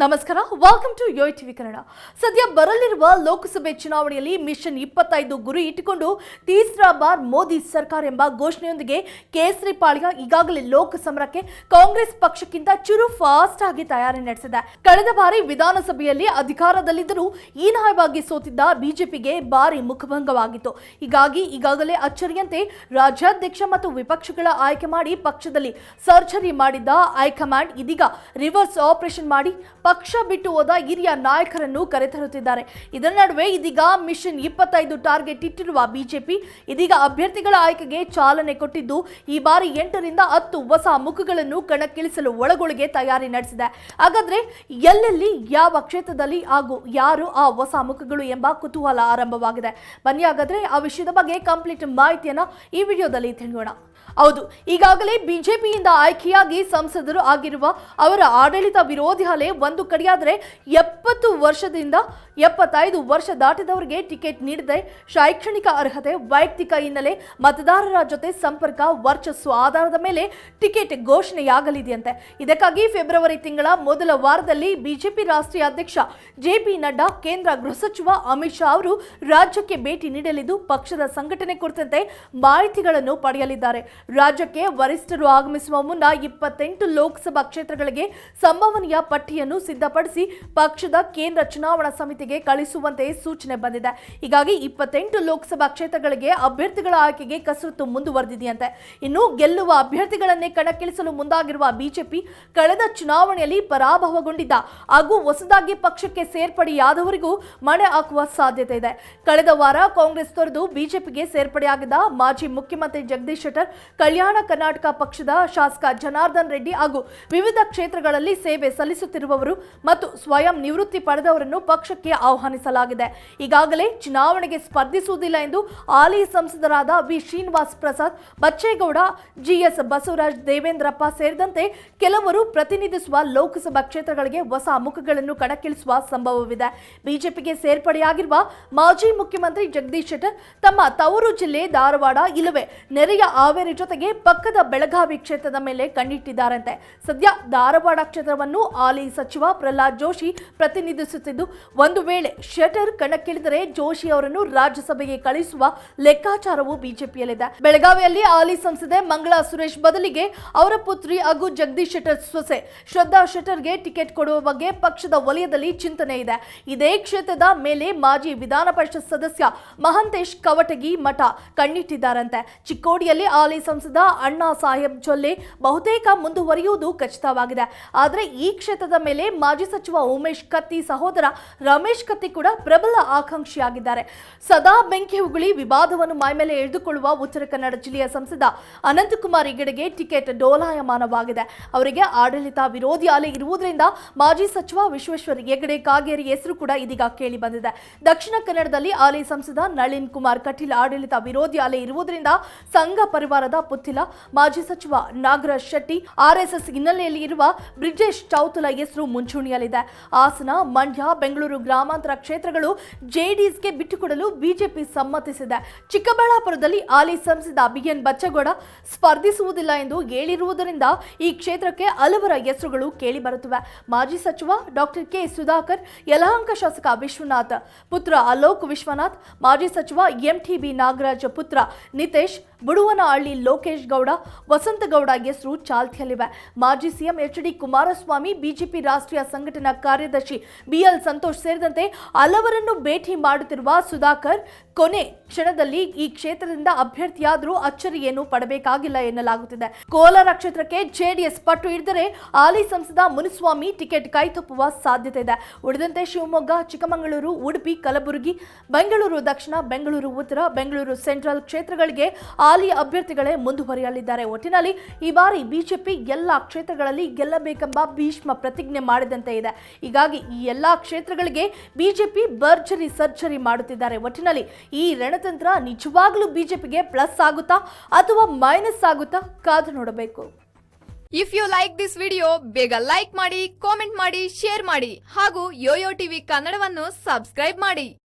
ನಮಸ್ಕಾರ welcome to Yo TV Kannada ಸದ್ಯ ಬರಲಿರುವ ಲೋಕಸಭೆ ಚುನಾವಣೆಯಲ್ಲಿ ಮಿಷನ್ ಇಪ್ಪತ್ತೈದು ಗುರಿ ಇಟ್ಟುಕೊಂಡು ತೀಸ್ರಾ ಬಾರ್ ಮೋದಿ ಸರ್ಕಾರ ಎಂಬ ಘೋಷಣೆಯೊಂದಿಗೆ ಕೇಸರಿ ಪಾಳ್ಯ ಈಗಾಗಲೇ ಲೋಕಸಮರಕ್ಕೆ ಕಾಂಗ್ರೆಸ್ ಪಕ್ಷಕ್ಕಿಂತ ಚುರು ಫಾಸ್ಟ್ ಆಗಿ ತಯಾರಿ ನಡೆಸಿದೆ. ಕಳೆದ ಬಾರಿ ವಿಧಾನಸಭೆಯಲ್ಲಿ ಅಧಿಕಾರದಲ್ಲಿದ್ದರೂ ಹೀನಾಯವಾಗಿ ಸೋತಿದ್ದ ಬಿಜೆಪಿಗೆ ಭಾರಿ ಮುಖಭಂಗವಾಗಿತ್ತು. ಹೀಗಾಗಿ ಈಗಾಗಲೇ ಅಚ್ಚರಿಯಂತೆ ರಾಜ್ಯಾಧ್ಯಕ್ಷ ಮತ್ತು ವಿಪಕ್ಷಗಳ ಆಯ್ಕೆ ಮಾಡಿ ಪಕ್ಷದಲ್ಲಿ ಸರ್ಜರಿ ಮಾಡಿದ್ದ ಹೈಕಮಾಂಡ್ ಇದೀಗ ರಿವರ್ಸ್ ಆಪರೇಷನ್ ಮಾಡಿ ಪಕ್ಷ ಬಿಟ್ಟು ಹೋದ ಹಿರಿಯ ನಾಯಕರನ್ನು ಕರೆತರುತ್ತಿದ್ದಾರೆ. ಇದರ ನಡುವೆ ಇದೀಗ ಮಿಷನ್ ಇಪ್ಪತ್ತೈದು ಟಾರ್ಗೆಟ್ ಇಟ್ಟಿರುವ ಬಿಜೆಪಿ ಇದೀಗ ಅಭ್ಯರ್ಥಿಗಳ ಆಯ್ಕೆಗೆ ಚಾಲನೆ ಕೊಟ್ಟಿದ್ದು, ಈ ಬಾರಿ ಎಂಟರಿಂದ ಹತ್ತು ಹೊಸ ಮುಖಗಳನ್ನು ಕಣಕ್ಕಿಳಿಸಲು ಒಳಗೊಳಗೆ ತಯಾರಿ ನಡೆಸಿದೆ. ಹಾಗಾದ್ರೆ ಎಲ್ಲೆಲ್ಲಿ, ಯಾವ ಕ್ಷೇತ್ರದಲ್ಲಿ ಹಾಗೂ ಯಾರು ಆ ಹೊಸ ಮುಖಗಳು ಎಂಬ ಕುತೂಹಲ ಆರಂಭವಾಗಿದೆ. ಬನ್ನಿ ಹಾಗಾದ್ರೆ ಆ ವಿಷಯದ ಬಗ್ಗೆ ಕಂಪ್ಲೀಟ್ ಮಾಹಿತಿಯನ್ನ ಈ ವಿಡಿಯೋದಲ್ಲಿ ತಿಳಿಯೋಣ. ಹೌದು ಈಗಾಗಲೇ ಬಿಜೆಪಿಯಿಂದ ಆಯ್ಕೆಯಾಗಿ ಸಂಸದರು ಆಗಿರುವ ಅವರ ಆಡಳಿತ ವಿರೋಧಿ ಅಲೆ ಒಂದು ಕಡೆಯಾದರೆ ಎಪ್ಪತ್ತು ವರ್ಷದಿಂದ ಎಪ್ಪತ್ತೈದು ವರ್ಷ ದಾಟಿದವರಿಗೆ ಟಿಕೆಟ್ ನೀಡದೆ ಶೈಕ್ಷಣಿಕ ಅರ್ಹತೆ, ವೈಯಕ್ತಿಕ ಹಿನ್ನೆಲೆ, ಮತದಾರರ ಜೊತೆ ಸಂಪರ್ಕ, ವರ್ಚಸ್ಸು ಆಧಾರದ ಮೇಲೆ ಟಿಕೆಟ್ ಘೋಷಣೆಯಾಗಲಿದೆಯಂತೆ. ಇದಕ್ಕಾಗಿ ಫೆಬ್ರವರಿ ತಿಂಗಳ ಮೊದಲ ವಾರದಲ್ಲಿ ಬಿಜೆಪಿ ರಾಷ್ಟ್ರೀಯ ಅಧ್ಯಕ್ಷ ಜೆಪಿ ನಡ್ಡಾ, ಕೇಂದ್ರ ಗೃಹ ಸಚಿವ ಅಮಿತ್ ಶಾ ಅವರು ರಾಜ್ಯಕ್ಕೆ ಭೇಟಿ ನೀಡಲಿದ್ದು, ಪಕ್ಷದ ಸಂಘಟನೆ ಕುರಿತಂತೆ ಮಾಹಿತಿಗಳನ್ನು ಪಡೆಯಲಿದ್ದಾರೆ. ರಾಜ್ಯಕ್ಕೆ ವರಿಷ್ಠರು ಆಗಮಿಸುವ ಮುನ್ನ ಇಪ್ಪತ್ತೆಂಟು ಲೋಕಸಭಾ ಕ್ಷೇತ್ರಗಳಿಗೆ ಸಂಭವನೀಯ ಪಟ್ಟಿಯನ್ನು ಸಿದ್ಧಪಡಿಸಿ, ಪಕ್ಷದ ಕೇಂದ್ರ ಚುನಾವಣಾ ಸಮಿತಿಗೆ ಕಳಿಸುವಂತೆ ಸೂಚನೆ ಬಂದಿದೆ. ಹೀಗಾಗಿ ಇಪ್ಪತ್ತೆಂಟು ಲೋಕಸಭಾ ಕ್ಷೇತ್ರಗಳಿಗೆ ಅಭ್ಯರ್ಥಿಗಳ ಆಯ್ಕೆಗೆ ಕಸರತ್ತು ಮುಂದುವರೆದಿದೆಯಂತೆ. ಇನ್ನು ಗೆಲ್ಲುವ ಅಭ್ಯರ್ಥಿಗಳನ್ನೇ ಕಣಕ್ಕಿಳಿಸಲು ಮುಂದಾಗಿರುವ ಬಿಜೆಪಿ ಕಳೆದ ಚುನಾವಣೆಯಲ್ಲಿ ಪರಾಭವಗೊಂಡಿದ್ದ ಹಾಗೂ ಹೊಸದಾಗಿ ಪಕ್ಷಕ್ಕೆ ಸೇರ್ಪಡೆಯಾದವರಿಗೂ ಮಣೆ ಹಾಕುವ ಸಾಧ್ಯತೆ ಇದೆ. ಕಳೆದ ವಾರ ಕಾಂಗ್ರೆಸ್ ತೊರೆದು ಬಿಜೆಪಿಗೆ ಸೇರ್ಪಡೆಯಾಗಿದ್ದ ಮಾಜಿ ಮುಖ್ಯಮಂತ್ರಿ ಜಗದೀಶ್ ಶೆಟ್ಟರ್, ಕಲ್ಯಾಣ ಕರ್ನಾಟಕ ಪಕ್ಷದ ಶಾಸಕ ಜನಾರ್ದನ್ ರೆಡ್ಡಿ ಹಾಗೂ ವಿವಿಧ ಕ್ಷೇತ್ರಗಳಲ್ಲಿ ಸೇವೆ ಸಲ್ಲಿಸುತ್ತಿರುವವರು ಮತ್ತು ಸ್ವಯಂ ನಿವೃತ್ತಿ ಪಡೆದವರನ್ನು ಪಕ್ಷಕ್ಕೆ ಆಹ್ವಾನಿಸಲಾಗಿದೆ. ಈಗಾಗಲೇ ಚುನಾವಣೆಗೆ ಸ್ಪರ್ಧಿಸುವುದಿಲ್ಲ ಎಂದು ಹಾಲಿ ಸಂಸದರಾದ V. Srinivas Prasad, Bachegowda G S Basavaraj, Devendrappa ಸೇರಿದಂತೆ ಕೆಲವರು ಪ್ರತಿನಿಧಿಸುವ ಲೋಕಸಭಾ ಕ್ಷೇತ್ರಗಳಿಗೆ ಹೊಸ ಮುಖಗಳನ್ನು ಕಣಕ್ಕಿಳಿಸುವ ಸಂಭವವಿದೆ. ಬಿಜೆಪಿಗೆ ಸೇರ್ಪಡೆಯಾಗಿರುವ ಮಾಜಿ ಮುಖ್ಯಮಂತ್ರಿ ಜಗದೀಶ್ ಶೆಟ್ಟರ್ ತಮ್ಮ ತವರು ಜಿಲ್ಲೆ ಧಾರವಾಡ ಇಲ್ಲವೇ ನೆರೆಯ ಹಾವೇರಿ ಜೊತೆಗೆ ಪಕ್ಕದ ಬೆಳಗಾವಿ ಕ್ಷೇತ್ರದ ಮೇಲೆ ಕಣ್ಣಿಟ್ಟಿದ್ದಾರಂತೆ. ಸದ್ಯ ಧಾರವಾಡ ಕ್ಷೇತ್ರವನ್ನು ಹಾಲಿ ಸಚಿವ ಪ್ರಹ್ಲಾದ್ ಜೋಶಿ ಪ್ರತಿನಿಧಿಸುತ್ತಿದ್ದು, ಒಂದು ವೇಳೆ ಶೆಟರ್ ಕಣಕ್ಕಿಳಿದರೆ ಜೋಶಿ ಅವರನ್ನು ರಾಜ್ಯಸಭೆಗೆ ಕಳಿಸುವ ಲೆಕ್ಕಾಚಾರವು ಬಿಜೆಪಿಯಲ್ಲಿದೆ. ಬೆಳಗಾವಿಯಲ್ಲಿ ಹಾಲಿ ಸಂಸದೆ ಮಂಗಳಾ ಸುರೇಶ್ ಬದಲಿಗೆ ಅವರ ಪುತ್ರಿ ಹಾಗೂ ಜಗದೀಶ್ ಶೆಟ್ಟರ್ ಸೊಸೆ. ಶ್ರದ್ಧಾ ಶೆಟ್ಟರ್ಗೆ ಟಿಕೆಟ್ ಕೊಡುವ ಬಗ್ಗೆ ಪಕ್ಷದ ವಲಯದಲ್ಲಿ ಚಿಂತನೆ ಇದೆ. ಇದೇ ಕ್ಷೇತ್ರದ ಮೇಲೆ ಮಾಜಿ ವಿಧಾನ ಪರಿಷತ್ ಸದಸ್ಯ ಮಹಂತೇಶ್ ಕವಟಗಿ ಮಠ ಕಣ್ಣಿಟ್ಟಿದ್ದಾರಂತೆ. ಚಿಕ್ಕೋಡಿಯಲ್ಲಿ ಹಾಲಿ ಸಂಸದ ಅಣ್ಣಾ ಸಾಹೇಬ್ ಜೊಲ್ಲೆ ಬಹುತೇಕ ಮುಂದುವರಿಯುವುದು ಖಚಿತವಾಗಿದೆ. ಆದರೆ ಈ ಕ್ಷೇತ್ರದ ಮೇಲೆ ಮಾಜಿ ಸಚಿವ ಉಮೇಶ್ ಕತ್ತಿ ಸಹೋದರ ರಮೇಶ್ ಕತ್ತಿ ಕೂಡ ಪ್ರಬಲ ಆಕಾಂಕ್ಷಿಯಾಗಿದ್ದಾರೆ. ಸದಾ ಬೆಂಕಿ ಹುಗುಳಿ ವಿವಾದವನ್ನು ಮೈಮೇಲೆ ಎಳೆದುಕೊಳ್ಳುವ ಉತ್ತರ ಕನ್ನಡ ಜಿಲ್ಲೆಯ ಸಂಸದ ಅನಂತಕುಮಾರ್ ಹೆಗಡೆಗೆ ಟಿಕೆಟ್ ಡೋಲಾಯಮಾನವಾಗಿದೆ. ಅವರಿಗೆ ಆಡಳಿತ ವಿರೋಧಿ ಅಲೆ ಇರುವುದರಿಂದ ಮಾಜಿ ಸಚಿವ ವಿಶ್ವೇಶ್ವರ ಹೆಗಡೆ ಕಾಗೇರಿ ಹೆಸರು ಕೂಡ ಇದೀಗ ಕೇಳಿ ಬಂದಿದೆ. ದಕ್ಷಿಣ ಕನ್ನಡದಲ್ಲಿ ಹಾಲಿ ಸಂಸದ ನಳಿನ್ ಕುಮಾರ್ ಕಟೀಲ್ ಆಡಳಿತ ವಿರೋಧಿ ಅಲೆ ಇರುವುದರಿಂದ ಸಂಘ ಪರಿವಾರದ ಪುತ್ತಿಲ ಮಾಜಿ ಸಚಿವ ನಾಗರಾಜ್ ಶೆಟ್ಟಿ ಆರ್ಎಸ್ಎಸ್ ಹಿನ್ನೆಲೆಯಲ್ಲಿ ಇರುವ ಬ್ರಿಜೇಶ್ ಚೌತುಲ ಹೆಸರು ಮುಂಚೂಣಿಯಲ್ಲಿದೆ. ಹಾಸನ, ಮಂಡ್ಯ, ಬೆಂಗಳೂರು ಗ್ರಾಮಾಂತರ ಕ್ಷೇತ್ರಗಳು ಜೆಡಿಎಸ್ಗೆ ಬಿಟ್ಟುಕೊಡಲು ಬಿಜೆಪಿ ಸಮ್ಮತಿಸಿದೆ. ಚಿಕ್ಕಬಳ್ಳಾಪುರದಲ್ಲಿ ಹಾಲಿ ಸಂಸದ ಬಿಎನ್ ಬಚ್ಚೇಗೌಡ ಸ್ಪರ್ಧಿಸುವುದಿಲ್ಲ ಎಂದು ಹೇಳಿರುವುದರಿಂದ ಈ ಕ್ಷೇತ್ರಕ್ಕೆ ಹಲವರ ಹೆಸರುಗಳು ಕೇಳಿ ಬರುತ್ತಿವೆ ಮಾಜಿ ಸಚಿವ ಡಾಕ್ಟರ್ ಕೆ. ಸುಧಾಕರ್, ಯಲಹಂಕ ಶಾಸಕ ವಿಶ್ವನಾಥ್, ಪುತ್ರ ಅಲೋಕ್ ವಿಶ್ವನಾಥ್, ಮಾಜಿ ಸಚಿವ ಎಂಟಿಬಿ ನಾಗರಾಜ್, ಪುತ್ರ ನಿತೇಶ್, ಬುಡುವನಹಳ್ಳಿ ಲೋಕೇಶ್ ಗೌಡ, ವಸಂತಗೌಡ ಹೆಸರು ಚಾಲ್ತಿಯಲ್ಲಿವೆ. ಮಾಜಿ CM H D Kumaraswamy, BJP ರಾಷ್ಟ್ರೀಯ ಸಂಘಟನಾ ಕಾರ್ಯದರ್ಶಿ ಬಿಎಲ್ ಸಂತೋಷ್ ಸೇರಿದಂತೆ ಹಲವರನ್ನು ಭೇಟಿ ಮಾಡುತ್ತಿರುವ ಸುಧಾಕರ್, ಕೊನೆ ಕ್ಷಣದಲ್ಲಿ ಈ ಕ್ಷೇತ್ರದಿಂದ ಅಭ್ಯರ್ಥಿಯಾದರೂ ಅಚ್ಚರಿ ಏನು ಪಡಬೇಕಾಗಿಲ್ಲ ಎನ್ನಲಾಗುತ್ತಿದೆ. ಕೋಲಾರ ಕ್ಷೇತ್ರಕ್ಕೆ ಜೆಡಿಎಸ್ ಪಟ್ಟು ಹಿಡಿದರೆ ಹಾಲಿ ಸಂಸದ ಮುನಿಸ್ವಾಮಿ ಟಿಕೆಟ್ ಕೈತಪ್ಪುವ ಸಾಧ್ಯತೆ ಇದೆ. ಉಳಿದಂತೆ ಶಿವಮೊಗ್ಗ, ಚಿಕ್ಕಮಗಳೂರು, ಉಡುಪಿ, ಕಲಬುರಗಿ, ಬೆಂಗಳೂರು ದಕ್ಷಿಣ, ಬೆಂಗಳೂರು ಉತ್ತರ, ಬೆಂಗಳೂರು ಸೆಂಟ್ರಲ್ ಕ್ಷೇತ್ರಗಳಿಗೆ ಹಾಲಿ ಅಭ್ಯರ್ಥಿಗಳೇ ಮುಂದುವರಿಯಲಿದ್ದಾರೆ. ಒಟ್ಟಿನಲ್ಲಿ ಈ ಬಾರಿ ಬಿಜೆಪಿ ಎಲ್ಲ ಕ್ಷೇತ್ರಗಳಲ್ಲಿ ಗೆಲ್ಲಬೇಕೆಂಬ ಭೀಷ್ಮ ಪ್ರತಿಜ್ಞೆ ಮಾಡಿದಂತೆ ಇದೆ. ಹೀಗಾಗಿ ಈ ಎಲ್ಲಾ ಕ್ಷೇತ್ರಗಳಿಗೆ ಬಿಜೆಪಿ ಭರ್ಜರಿ ಸರ್ಜರಿ ಮಾಡುತ್ತಿದ್ದಾರೆ. ಒಟ್ಟಿನಲ್ಲಿ ಈ ರಣತಂತ್ರ ನಿಜವಾಗ್ಲೂ ಬಿಜೆಪಿಗೆ ಪ್ಲಸ್ ಆಗುತ್ತಾ ಅಥವಾ ಮೈನಸ್ ಆಗುತ್ತಾ ಕಾದು ನೋಡಬೇಕು. If you like this video ಬೇಗ ಲೈಕ್ ಮಾಡಿ ಕಾಮೆಂಟ್ ಮಾಡಿ ಶೇರ್ ಮಾಡಿ ಹಾಗೂ ಯೋಯೋ ಟಿವಿ ಕನ್ನಡವನ್ನು ಸಬ್ಸ್ಕ್ರೈಬ್ ಮಾಡಿ.